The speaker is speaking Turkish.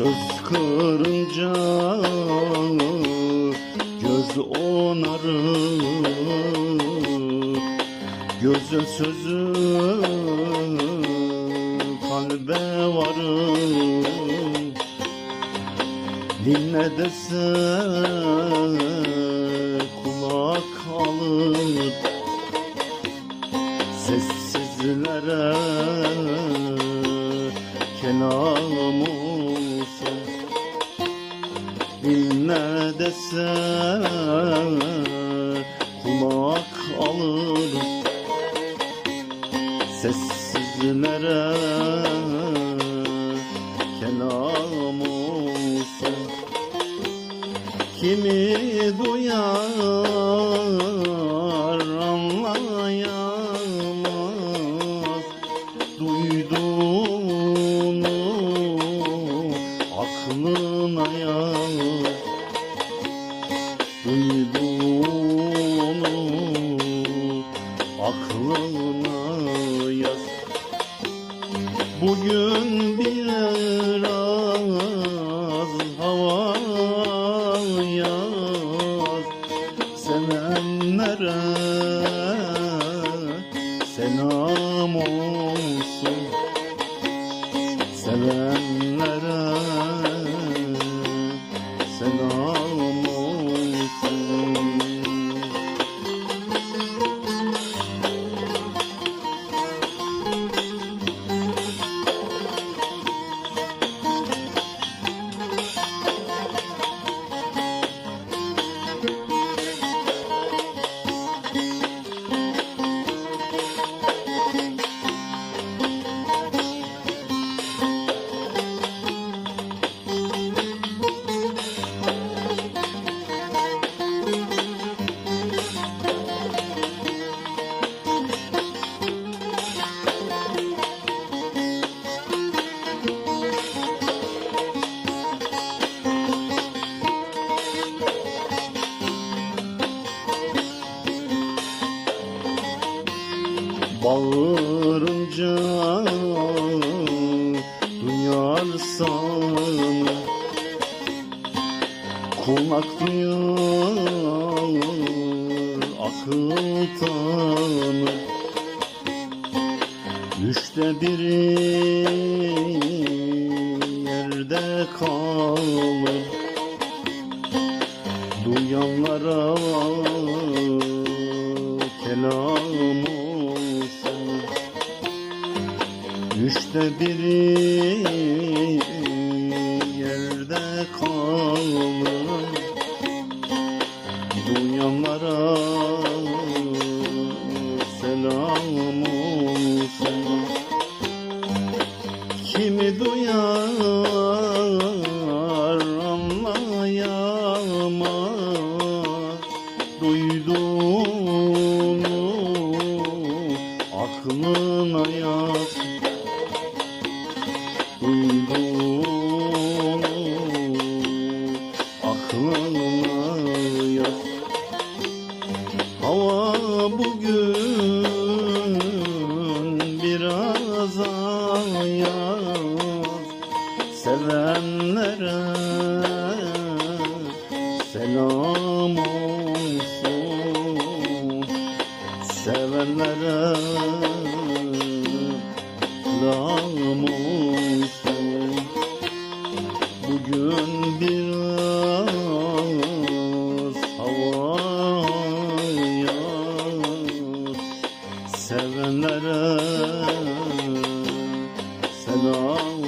Söz kırınca göz onarır. Gözün sözü kalbe varır. Dinle dese kulak alır Sessizlere Dese kulak alır. Sessizlere kelam olsun. Kimi duyar selam olsun. Sevenlere Bağırınca duyarsan Kulak duyar akıl tanır Üçte biri yerde kalır Duyanlara kelam olsun Üçte biri yerde kalır Duyanlara selam olsun. Kimi duyar anlayamaz. Duyduğunu aklına yaz Sevenlere selam olsun Bugün biraz hava yaz Sevenlere selam